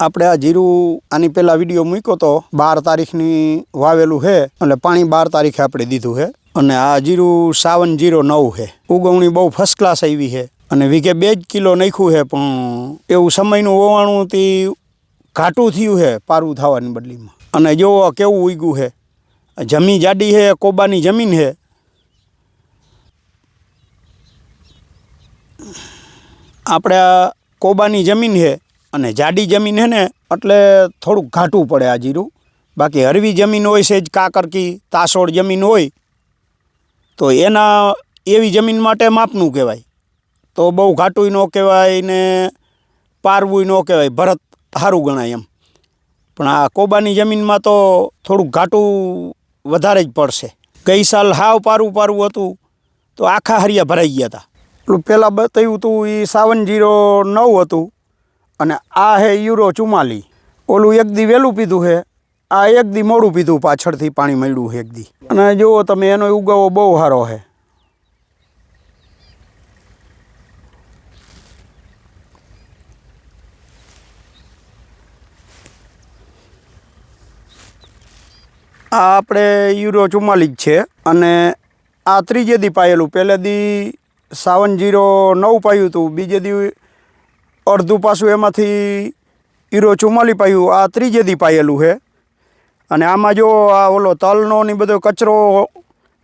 આપણે આ જીરું આની પહેલાં વીડિયો મૂક્યો તો બાર તારીખની વાવેલું છે, એટલે પાણી બાર તારીખે આપણે દીધું છે. અને આ જીરું સાવન જીરો નવ છે. ઉગવણી બહુ ફર્સ્ટ ક્લાસ આવી છે. અને વીઘે બે જ કિલો નાખ્યું છે, પણ એવું સમયનું ઓવાણું તે ઘાટું થયું છે પારું થવાની બદલીમાં. અને જો કેવું ઉગ્યું છે, જમી જાડી છે, કોબાની જમીન છે? આપણે આ કોબાની જમીન છે અને જાડી જમીન હે ને, એટલે થોડુંક ઘાટું પડે આ જીરું. બાકી હરવી જમીન હોય છે જ કાકરકી તાસોડ જમીન હોય, તો એના એવી જમીન માટે માપનું કહેવાય. તો બહુ ઘાટુંય ન કહેવાય ને પારવું ન કહેવાય, ભરત સારું ગણાય એમ. પણ આ કોબાની જમીનમાં તો થોડુંક ઘાટું વધારે જ પડશે. ગઈ સાલ હાવ પારું પારું હતું, તો આખા હરિયા ભરાઈ ગયા હતા પેલું પહેલાં બતાવ્યું હતું એ સાવન જીરો નવ હતું અને આ હે યુરો ચુમ્માલી ઓલું એક દી વહેલું પીધું છે આ એક દી મોડું પીધું, પાછળથી પાણી મળ્યું એક દી. અને જુઓ તમે, એનો ઉગાવો બહુ સારો છે આ આપણે યુરો ચુમ્માલીસ છે, અને આ ત્રીજે દી પાયેલું. પહેલે દી સાવન જીરો નવ પાયું હતું બીજે દી અડધું પાછું એમાંથી હીરો ચુમ્માલી પાયું, આ ત્રીજે દી પાયેલું છે. અને આમાં જો આ ઓલો તલનો ને બધો કચરો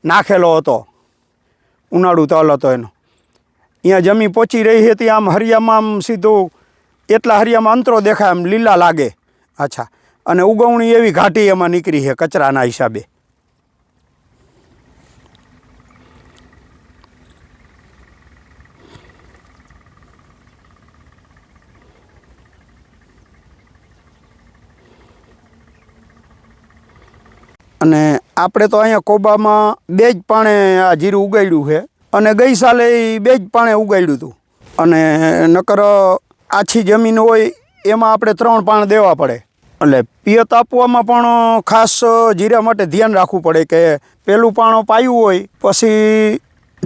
નાખેલો હતો, ઉનાળુ તલ હતો એનો. અહીંયા જમી પહોંચી રહી હતી, આમ હરિયામાં આમ સીધું એટલા હરિયામાં અંતરો દેખાય, આમ લીલા લાગે. અચ્છા. અને ઉગવણી એવી ઘાટી એમાં નીકળી છે કચરાના હિસાબે. અને આપણે તો અહીંયા કોબામાં બે જ પાણે આ જીરું ઉગાડ્યું છે. અને ગઈ સાલે એ બે જ પાણે ઉગાડ્યું હતું. અને નકર આછી જમીન હોય એમાં આપણે ત્રણ પાણ દેવા પડે. એટલે પિયત આપવામાં પણ ખાસ જીરા માટે ધ્યાન રાખવું પડે કે પહેલું પાણો પાયું હોય પછી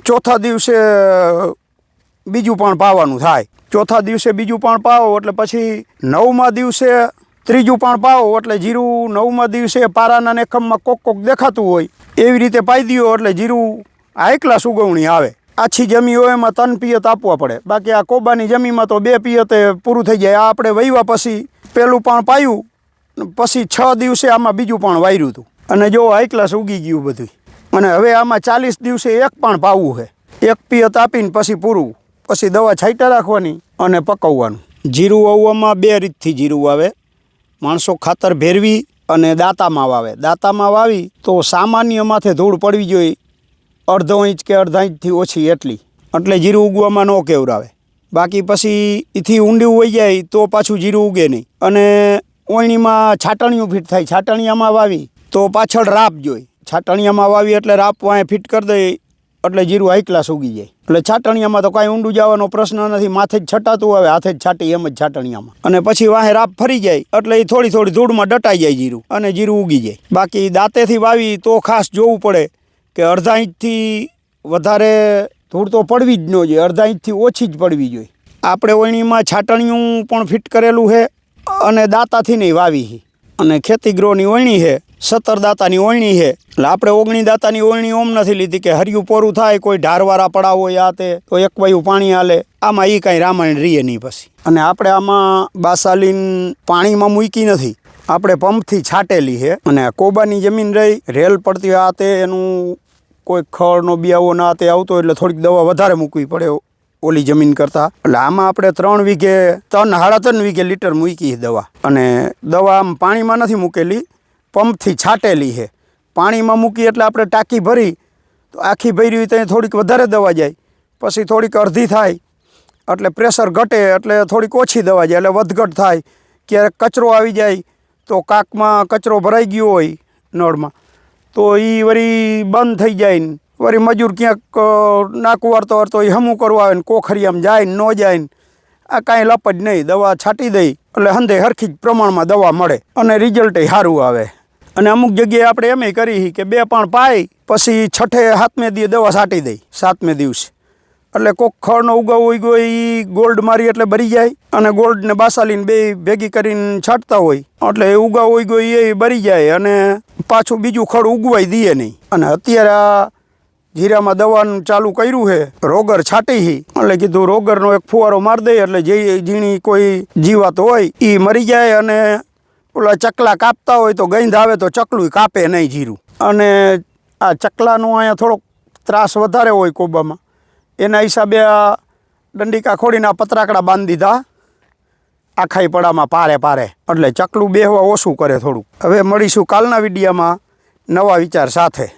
ચોથા દિવસે બીજું પણ પાવાનું થાય. ચોથા દિવસે બીજું પણ પાવો એટલે પછી નવમા દિવસે ત્રીજું પણ પાવો એટલે જીરું નવમા દિવસે પારાના નેખમમાં કોક કોક દેખાતું હોય, એવી રીતે પાઈ દ્યો એટલે જીરું હાઈ ક્લાસ ઉગવણી આવે. આછી જમી હોય એમાં તન પિયત આપવા પડે. બાકી આ કોબાની જમીમાં તો બે પિયતે પૂરું થઈ જાય. આ આપણે વહીવા પછી પેલું પણ પાયું, પછી છ દિવસે આમાં બીજું પણ વાર્યું હતું. અને જો હાઈ ક્લાસ ઉગી ગયું બધું અને હવે આમાં ચાલીસ દિવસે એક પણ પાવું છે. એક પિયત આપીને પછી પૂરું. પછી દવા છાંટા રાખવાની અને પકવવાનું. જીરું આવવામાં બે રીતથી જીરું આવે. માણસો ખાતર ભેરવી અને દાંતામાં વાવે. દાંતામાં વાવી તો સામાન્ય માથે ધૂળ પડવી જોઈએ. અડધો ઇંચ કે અડધા ઇંચથી ઓછી એટલી. એટલે જીરું ઉગવામાં ન કેવરાવે. બાકી પછી એથી ઊંડું વહી જાય તો પાછું જીરું ઉગે નહીં. અને ઓયણીમાં છાટણીઓ ફીટ થાય. છાટણીયામાં વાવી તો પાછળ રાપ જોઈ છાટણીયામાં વાવી એટલે રાપ વાંય ફિટ કરી દઈ એટલે જીરું હાઈ ક્લાસ ઉગી જાય. એટલે છાટણીયામાં તો કાંઈ ઊંડું જવાનો પ્રશ્ન નથી, માથે જ છટાતું આવે, હાથે જ છાટી, એમ જ છાટણીયામાં. અને પછી વાહે રાપ ફરી જાય, એટલે એ થોડી થોડી ધૂળમાં ડટાઈ જાય જીરું, અને જીરું ઉગી જાય. બાકી દાંતેથી વાવી તો ખાસ જોવું પડે કે અડધા ઇંચથી વધારે ધૂળ તો પડવી જ ન જોઈએ, અડધા ઇંચથી ઓછી જ પડવી જોઈએ. આપણે ઓયણીમાં છાટણિયું પણ ફિટ કરેલું છે, અને દાંતાથી નહીં વાવી છે. અને ખેતીગૃહની ઓયણી છે સત્તર દાતાની ઓળણી છે. એટલે આપણે ઓગણી દાતાની ઓયણી ઓમ નથી લીધી કે હરિયું પોરું થાય, કોઈ ઢારવાળા પડાવ આ તે, તો એક વાયુ પાણી હાલે. આમાં એ કાંઈ રામાયણ રીએ નહીં પછી. અને આપણે આમાં બાસાલીન પાણીમાં મૂકી નથી. આપણે પંપથી છાટેલી છે. અને કોબાની જમીન રહી, રેલ પડતી આ તે એનું કોઈ ખળનો બિયાવો ના તે આવતો એટલે થોડીક દવા વધારે મૂકવી પડે ઓલી જમીન કરતાં. એટલે આમાં આપણે ત્રણ વીઘે, ત્રણ સાડા ત્રણ વીઘે લીટર મૂકી દવા. અને દવા આમ પાણીમાં નથી મૂકેલી. પંપથી છાંટેલી છે. પાણીમાં મૂકી એટલે આપણે ટાંકી ભરી, તો આખી ભરી હોય ત્યાં થોડીક વધારે દવા જાય. પછી થોડીક અડધી થાય. એટલે પ્રેશર ઘટે એટલે થોડીક ઓછી દવા જાય, એટલે વધઘટ થાય. ક્યારેક કચરો આવી જાય, તો કાકમાં કચરો ભરાઈ ગયો હોય નળમાં, તો એ વળી બંધ થઈ જાય ને. વળી મજૂર ક્યાંક નાકું વારતો વારતો એ હમું કરવા આવે ને, કોખરિયામાં જાય ને, ન જાય ને. આ કાંઈ લપ જ નહીં, દવા છાંટી દઈ, એટલે હંધે હરખી જ પ્રમાણમાં દવા મળે અને રિઝલ્ટ સારું આવે. અને અમુક જગ્યાએ આપણે એમ કરી કે બે પણ પાય પછી છઠ્ઠે સાતમે દીએ દવા છાંટી દઈ, સાતમે દિવસે. એટલે કોક ખળનો ઉગાવ ઉગ્યો એ ગોલ્ડ મારી એટલે બરી જાય અને ગોલ્ડને બાસાલીને બે ભેગી કરીને છાંટતા હોય. એટલે એ ઉગાવ ઉગ્યો એ બરી જાય અને પાછું બીજું ખળ ઉગવાઈ દઈએ નહીં. અને અત્યારે આ જીરામાં દવાનું ચાલુ કર્યું છે, રોગર છાંટી એટલે કીધું રોગરનો એક ફુવારો માર દે, એટલે જે ઝીણી કોઈ જીવાત હોય એ મરી જાય અને ઓલા ચકલા કાપતા હોય તો ગંધ આવે તો ચકલું કાપે નહીં જીરું. અને આ ચકલાનું અહીંયા થોડોક ત્રાસ વધારે હોય કોબામાં. એના હિસાબે આ દંડિકા ખોડીને આ પતરાકડા બાંધી દીધા. આખાઈ પડામાં પારે પારે. એટલે ચકલું બેહવા ઓછું કરે થોડું હવે મળીશું કાલના વિડીયામાં નવા વિચાર સાથે.